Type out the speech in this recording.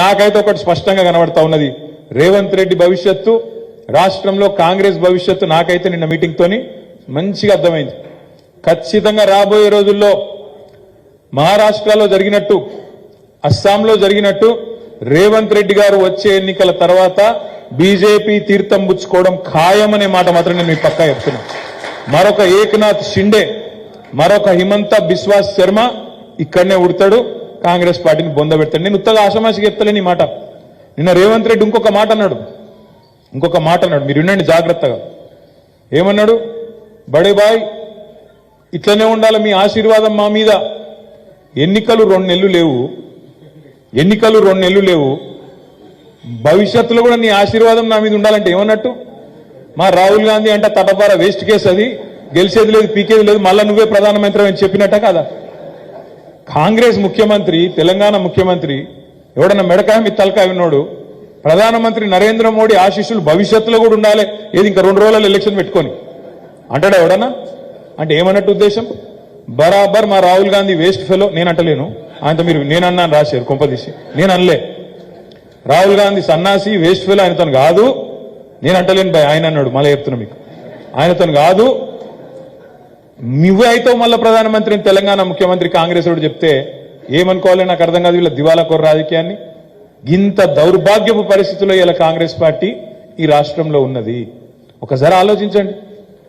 నాకైతే ఒకటి స్పష్టంగా కనబడతా ఉన్నది. రేవంత్ రెడ్డి భవిష్యత్తు రాష్ట్రంలో కాంగ్రెస్ భవిష్యత్తు నాకైతే నిన్న మీటింగ్ తోని మంచిగా అర్థమైంది. ఖచ్చితంగా రాబోయే రోజుల్లో మహారాష్ట్రలో జరిగినట్టు అస్సాంలో జరిగినట్టు రేవంత్ రెడ్డి గారు వచ్చే ఎన్నికల తర్వాత బీజేపీ తీర్థం పుచ్చుకోవడం ఖాయమనే మాట మాత్రం నేను మీ పక్కా చెప్తున్నా. మరొక ఏకనాథ్ షిండే మరొక హిమంత బిశ్వాస్ శర్మ ఇక్కడనే ఉడతాడు. కాంగ్రెస్ పార్టీని బొంద పెడతాడు. నేను ఉత్తగా ఆషమాషికి చెప్తలేని మాట. నిన్న రేవంత్ రెడ్డి ఇంకొక మాట అన్నాడు. ఇంకొక మాట అన్నాడు. మీరు వినండి జాగ్రత్తగా. ఏమన్నాడు? బడే బాయ్ ఇట్లనే ఉండాలి మీ ఆశీర్వాదం మా మీద. ఎన్నికలు రెండు నెలలు లేవు. ఎన్నికలు రెండు నెలలు లేవు. భవిష్యత్తులో కూడా నీ ఆశీర్వాదం నా మీద ఉండాలంటే ఏమన్నట్టు? మా రాహుల్ గాంధీ అంటే తటపార వేస్ట్ కేసు అది. గెలిచేది లేదు పీకేది లేదు. మళ్ళీ నువ్వే ప్రధానమంత్రి అని చెప్పినట్ట కదా? కాంగ్రెస్ ముఖ్యమంత్రి తెలంగాణ ముఖ్యమంత్రి ఎవడన్నా మెడకాయ మీ తలకాయ విన్నాడు ప్రధానమంత్రి నరేంద్ర మోడీ ఆశీస్సులు భవిష్యత్తులో కూడా ఉండాలి. ఏది ఇంకా రెండు రోజులలో ఎలక్షన్ పెట్టుకొని. అంటాడా ఎవడన్నా? అంటే ఏమన్నట్టు ఉద్దేశం? బరాబర్ మా రాహుల్ గాంధీ వేస్ట్ ఫెలో నేను అంటలేను. ఆయనతో మీరు నేనన్నాను రాశారు కొంపదీసి. నేను అనలే. రాహుల్ గాంధీ సన్నాసి వేస్ట్ ఫెలో ఆయనతో కాదు. నేను అంటలేను భయ్ ఆయన అన్నాడు. మళ్ళీ చెప్తున్నా మీకు. ఆయనతో కాదు. నువ్వే అయితే మళ్ళీ ప్రధానమంత్రిని తెలంగాణ ముఖ్యమంత్రి కాంగ్రెస్ వాడు చెప్తే ఏమనుకోవాలి? నాకు అర్థం కాదు వీళ్ళ దివాలా కోర రాజకీయాన్ని. ఇంత దౌర్భాగ్యపు పరిస్థితుల్లో ఇలా కాంగ్రెస్ పార్టీ ఈ రాష్ట్రంలో ఉన్నది. ఒకసారి ఆలోచించండి.